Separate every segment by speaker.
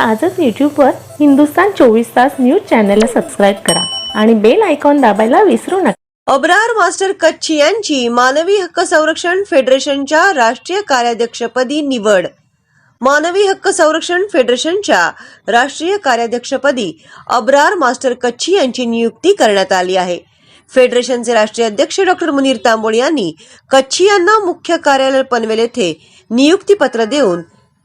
Speaker 1: आजच यूट्यूबवर हिंदुस्तान चोवीस तास न्यूज चॅनलला सबस्क्राईब करा आणि बेल आयकॉन दाबायला विसरू नका.
Speaker 2: अब्रार मास्टर कच्छी यांची मानवी हक्क संरक्षण फेडरेशनच्या राष्ट्रीय कार्याध्यक्षपदी निवड. मानवी हक्क संरक्षण फेडरेशनच्या राष्ट्रीय कार्याध्यक्षपदी अब्रार मास्टर कच्छी यांची नियुक्ती करण्यात आली आहे. फेडरेशनचे राष्ट्रीय अध्यक्ष डॉक्टर मुनीर तांबोळी यांनी कच्छी यांना मुख्य कार्यालय पनवेल येथे नियुक्तीपत्र देऊन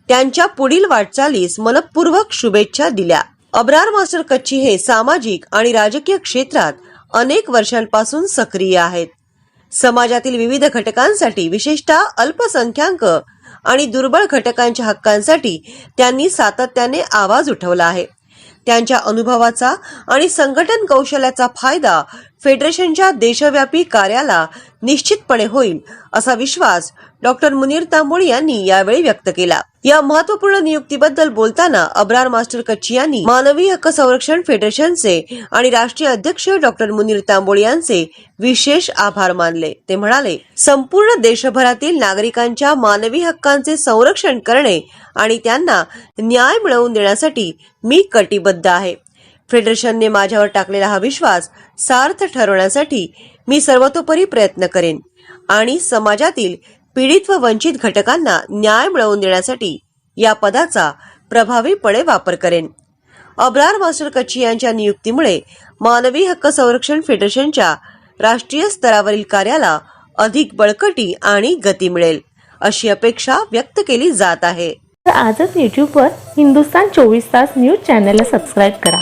Speaker 2: त्यांच्या पुढील वाटचालीस मनपूर्वक शुभेच्छा दिल्या. अब्रार मास्टर कच्छी हे सामाजिक आणि राजकीय क्षेत्रात अनेक वर्षांपासून सक्रिय आहेत. समाजातील विविध घटकांसाठी विशेषतः अल्पसंख्याक आणि दुर्बळ घटकांच्या हक्कांसाठी त्यांनी सातत्याने आवाज उठवला आहे. त्यांच्या अनुभवाचा आणि संघटन कौशल्याचा फायदा फेडरेशनच्या देशव्यापी कार्याला निश्चितपणे होईल असा विश्वास डॉक्टर मुनीर तांबोळी यांनी यावेळी व्यक्त केला. या महत्त्वपूर्ण नियुक्तीबद्दल बोलताना अब्रार मास्टर कच्ची यांनी मानवी हक्क संरक्षण फेडरेशनचे आणि राष्ट्रीय अध्यक्ष डॉक्टर मुनीर तांबोळी यांचे विशेष आभार मानले. ते म्हणाले संपूर्ण देशभरातील नागरिकांच्या मानवी हक्कांचे संरक्षण करणे आणि त्यांना न्याय मिळवून देण्यासाठी मी कटिबद्ध आहे. फेडरेशनने माझ्यावर टाकलेला हा विश्वास सार्थ ठरवण्यासाठी मी सर्वतोपरी प्रयत्न करेन आणि समाजातील पीडित व वंचित घटकांना न्याय मिळवून देण्यासाठी या पदाचा प्रभावीपणे वापर करेन. अब्रार मास्टर कच्ची यांच्या नियुक्तीमुळे मानवी हक्क संरक्षण फेडरेशनच्या राष्ट्रीय स्तरावरील कार्याला अधिक बळकटी आणि गती मिळेल अशी अपेक्षा व्यक्त केली जात आहे.
Speaker 1: तर आजच यूट्यूबवर हिंदुस्तान चोवीस तास न्यूज चॅनलला सबस्क्राईब करा.